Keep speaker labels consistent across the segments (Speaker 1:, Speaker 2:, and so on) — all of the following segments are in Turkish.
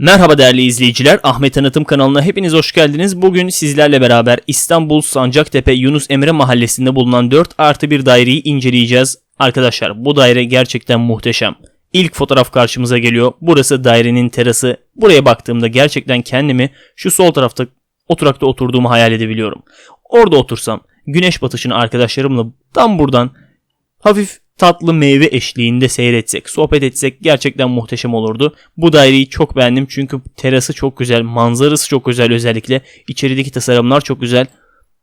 Speaker 1: Merhaba değerli izleyiciler. Ahmet Tanıtım kanalına hepiniz hoş geldiniz. Bugün sizlerle beraber İstanbul Sancaktepe Yunus Emre mahallesinde bulunan 4 artı 1 daireyi inceleyeceğiz. Arkadaşlar bu daire gerçekten muhteşem. İlk fotoğraf karşımıza geliyor. Burası dairenin terası. Buraya baktığımda gerçekten kendimi şu sol tarafta oturakta oturduğumu hayal edebiliyorum. Orada otursam güneş batışını arkadaşlarımla tam buradan hafif tatlı meyve eşliğinde seyretsek, sohbet etsek gerçekten muhteşem olurdu. Bu daireyi çok beğendim çünkü terası çok güzel, manzarası çok güzel özellikle. İçerideki tasarımlar çok güzel.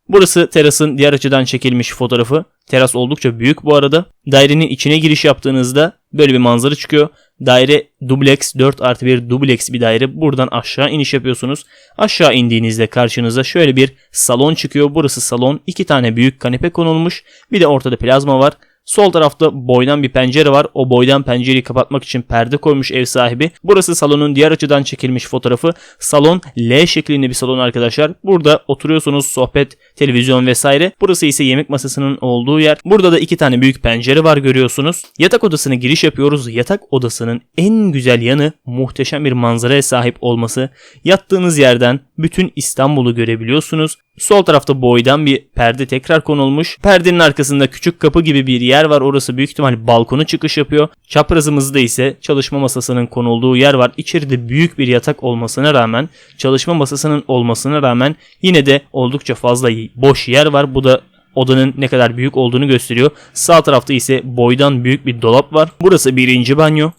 Speaker 1: Burası terasın diğer açıdan çekilmiş fotoğrafı. Teras oldukça büyük bu arada. Dairenin içine giriş yaptığınızda böyle bir manzara çıkıyor. Daire dubleks 4 artı 1 dubleks bir daire. Buradan aşağı iniş yapıyorsunuz. Aşağı indiğinizde karşınıza şöyle bir salon çıkıyor. Burası salon. iki tane büyük kanepe konulmuş. Bir de ortada plazma var. Sol tarafta boydan bir pencere var. O boydan pencereyi kapatmak için perde koymuş ev sahibi. Burası salonun diğer açıdan çekilmiş fotoğrafı. Salon L şeklinde bir salon arkadaşlar. Burada oturuyorsunuz sohbet, televizyon vesaire. Burası ise yemek masasının olduğu yer. Burada da iki tane büyük pencere var görüyorsunuz. Yatak odasına giriş yapıyoruz. Yatak odasının en güzel yanı muhteşem bir manzaraya sahip olması. Yattığınız yerden bütün İstanbul'u görebiliyorsunuz. Sol tarafta boydan bir perde tekrar konulmuş. Perdenin arkasında küçük kapı gibi bir yer var. Orası büyük ihtimal balkonu çıkış yapıyor. Çaprazımızda ise çalışma masasının konulduğu yer var. İçeride büyük bir yatak olmasına rağmen, çalışma masasının olmasına rağmen yine de oldukça fazla boş yer var. Bu da odanın ne kadar büyük olduğunu gösteriyor. Sağ tarafta ise boydan büyük bir dolap var. Burası birinci banyo.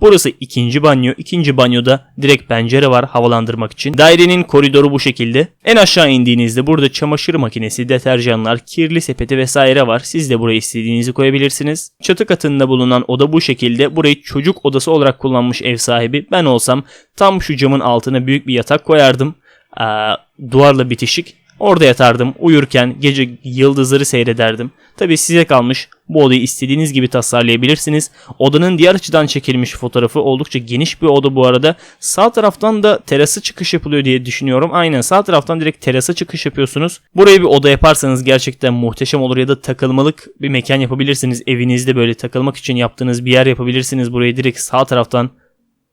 Speaker 1: Burası ikinci banyo. İkinci banyoda direkt pencere var havalandırmak için. Dairenin koridoru bu şekilde. En aşağı indiğinizde burada çamaşır makinesi, deterjanlar, kirli sepeti vesaire var. Siz de buraya istediğinizi koyabilirsiniz. Çatı katında bulunan oda bu şekilde. Burayı çocuk odası olarak kullanmış ev sahibi. Ben olsam tam şu camın altına büyük bir yatak koyardım. Ee, duvarla bitişik. Orada yatardım. Uyurken gece yıldızları seyrederdim. Tabi size kalmış. Bu odayı istediğiniz gibi tasarlayabilirsiniz. Odanın diğer açıdan çekilmiş fotoğrafı oldukça geniş bir oda bu arada. Sağ taraftan da terası çıkış yapılıyor diye düşünüyorum. Aynen sağ taraftan direkt terasa çıkış yapıyorsunuz. Burayı bir oda yaparsanız gerçekten muhteşem olur ya da takılmalık bir mekan yapabilirsiniz. Evinizde böyle takılmak için yaptığınız bir yer yapabilirsiniz. Burayı direkt sağ taraftan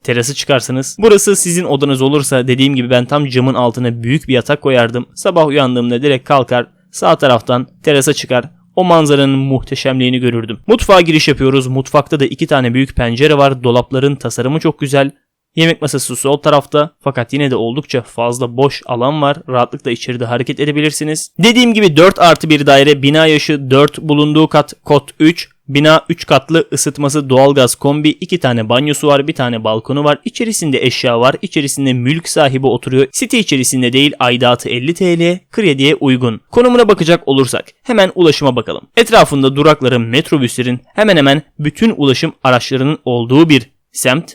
Speaker 1: terası çıkarsınız. Burası sizin odanız olursa dediğim gibi ben tam camın altına büyük bir yatak koyardım. Sabah uyandığımda direkt kalkar sağ taraftan terasa çıkar. O manzaranın muhteşemliğini görürdüm. Mutfağa giriş yapıyoruz. Mutfakta da iki tane büyük pencere var. Dolapların tasarımı çok güzel. Yemek masası sol tarafta fakat yine de oldukça fazla boş alan var. Rahatlıkla içeride hareket edebilirsiniz. Dediğim gibi 4 artı bir daire bina yaşı 4 bulunduğu kat kod 3 Bina 3 katlı ısıtması doğalgaz kombi 2 tane banyosu var bir tane balkonu var içerisinde eşya var içerisinde mülk sahibi oturuyor site içerisinde değil aidatı 50 TL krediye uygun. Konumuna bakacak olursak hemen ulaşıma bakalım. Etrafında durakların metrobüslerin hemen hemen bütün ulaşım araçlarının olduğu bir semt.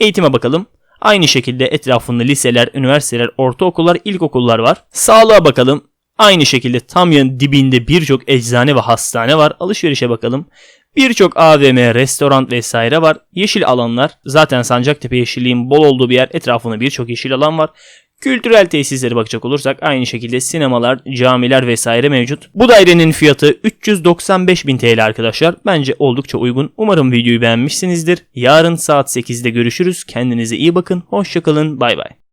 Speaker 1: Eğitime bakalım. Aynı şekilde etrafında liseler, üniversiteler, ortaokullar, ilkokullar var. Sağlığa bakalım. Aynı şekilde tam yan dibinde birçok eczane ve hastane var. Alışverişe bakalım. Birçok AVM, restoran vesaire var. Yeşil alanlar. Zaten Sancaktepe yeşilliğin bol olduğu bir yer. Etrafında birçok yeşil alan var. Kültürel tesislere bakacak olursak aynı şekilde sinemalar, camiler vesaire mevcut. Bu dairenin fiyatı 395.000 TL arkadaşlar. Bence oldukça uygun. Umarım videoyu beğenmişsinizdir. Yarın saat 8'de görüşürüz. Kendinize iyi bakın. Hoşçakalın. Bay bay.